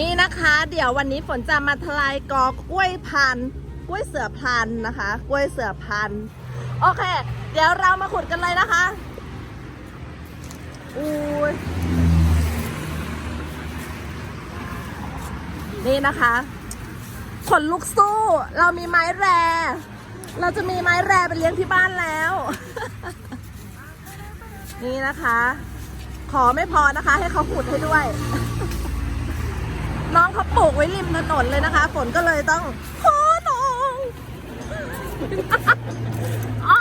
นี่นะคะ เดี๋ยววันนี้ฝนจะมาทลายกอกล้วยพันกล้วยเสือพันนะคะ กล้วยเสือพันโอเค เดี๋ยวเรามาขุดกันเลยนะคะอุ้ยนี่นะคะขนลุกสู้ เรามีไม้แร เราจะมีไม้แรไปเลี้ยงที่บ้านแล้ว นี่นะคะ ขอไม่พอนะคะ ให้เขาขุดให้ด้วย น้องเขาปลูกไว้ริมถนนเลยนะคะ ฝนก็เลยต้องขอน้องอ้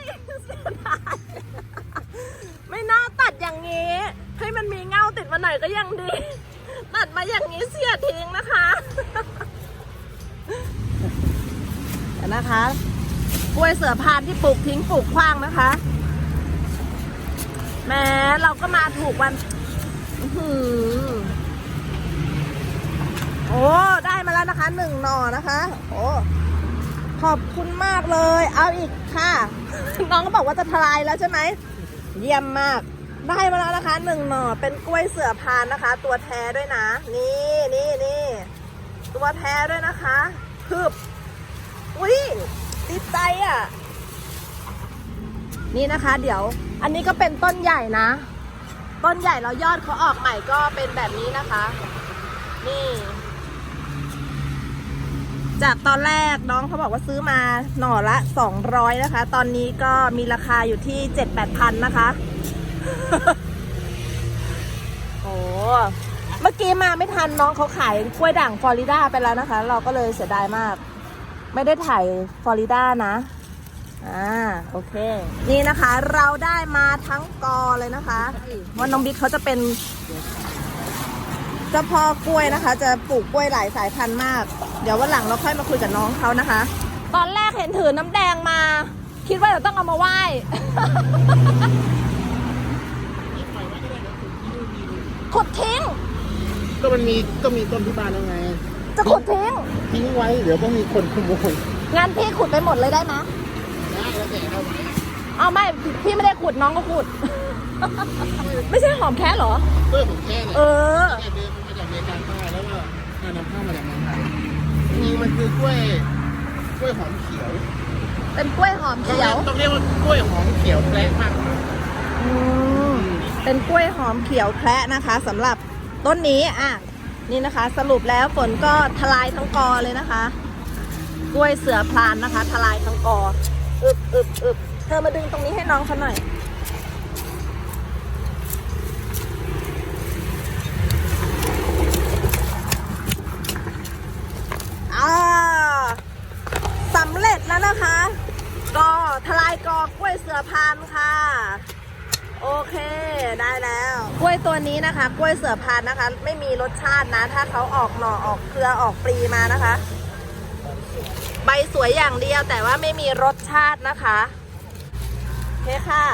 ยเสียดายไม่น่าตัดอย่างนี้ให้มันมีเงาติดมาหน่อยก็ยังดี ตัดมาอย่างนี้เสียทิ้งนะคะเดี๋ยวนะคะกล้วยเสือพานที่ปลูกทิ้งปลูกขว้างนะคะแม้เราก็มาถูกวันหือ ได้มาแล้ว นะคะหนึ่งหน่อนะคะโอ้ขอบคุณมากเลย เอาอีกค่ะ น้องก็บอกว่าจะทลายแล้วใช่ไหมเยี่ยมมาก ได้มาแล้วนะคะหนึ่งหน่อเป็นกล้วยเสือพานนะคะ ตัวแท้ด้วยนะ นี่นี่นี่ตัวแท้ด้วยนะคะคืบอุ้ยติดใจอะ นี่นะคะ เดี๋ยว อันนี้ก็เป็นต้นใหญ่นะ ต้นใหญ่แล้วยอดเขาออกใหม่ก็เป็นแบบนี้นะคะ นี่ จากตอนแรกน้องเขาบอกว่าซื้อมาหน่อละ 200 นะคะ ตอนนี้ก็มีราคาอยู่ที่ 7-8พันนะคะ โอ้เมื่อกี้มาไม่ทันน้องเขาขายกล้วยด่างฟลอริดาไปแล้วนะคะ เราก็เลยเสียดายมาก ไม่ได้ถ่ายฟลอริดานะอ่าโอเค นี่นะคะเราได้มาทั้งกอเลยนะคะ ว่าน้องบิ๊กเขาจะเป็น เจ้าพ่อกล้วยนะคะ จะปลูกกล้วยหลายสายพันธุ์มาก เดี๋ยววันหลังเราค่อยมาคุยกับน้องเขานะคะ ตอนแรกเห็นถือน้ำแดงมา คิดว่าเราต้องเอามาไหว้ ขุดทิ้ง ก็มันมีก็มีต้นที่บ้านแล้วไง จะขุดทิ้ง ทิ้งไว้เดี๋ยวก็มีคนขโมยงานพี่ขุดไปหมดเลยได้ไหมได้แล้วแต่เราไหมเอาไม่ พี่ไม่ได้ขุดน้องก็ขุด ไม่ใช่หอมแค่เหรอ เพื่อผมแค่เนี่ยเออ แค่เดินมาจากอเมริกาใต้แล้วก็นำเข้ามาจากเมืองไทยนี่มันคือกล้วยกล้วยหอมเขียวเป็นกล้วยหอมเขียว ต้องเรียกว่ากล้วยหอมเขียวแปลกมากอืมเป็นกล้วยหอมเขียวแคระนะคะสำหรับต้นนี้อะนี่นะคะ สรุปแล้วฝนก็ทลายทั้งกอเลยนะคะ กล้วยเสือพลานนะคะ ทลายทั้งกออึบอึบอึบเธอมาดึงตรงนี้ให้น้องเขาหน่อย อ่าสำเร็จแล้ว นะคะ ก็ทลายกอกล้วยเสือพานค่ะ โอเคได้แล้ว กล้วยตัวนี้นะคะ กล้วยเสือพานนะคะ ไม่มีรสชาตินะ ถ้าเขาออกหน่อออกเครือออกปลีมานะคะ ใบสวยอย่างเดียวแต่ว่าไม่มีรสชาตินะคะโอเคค่ะ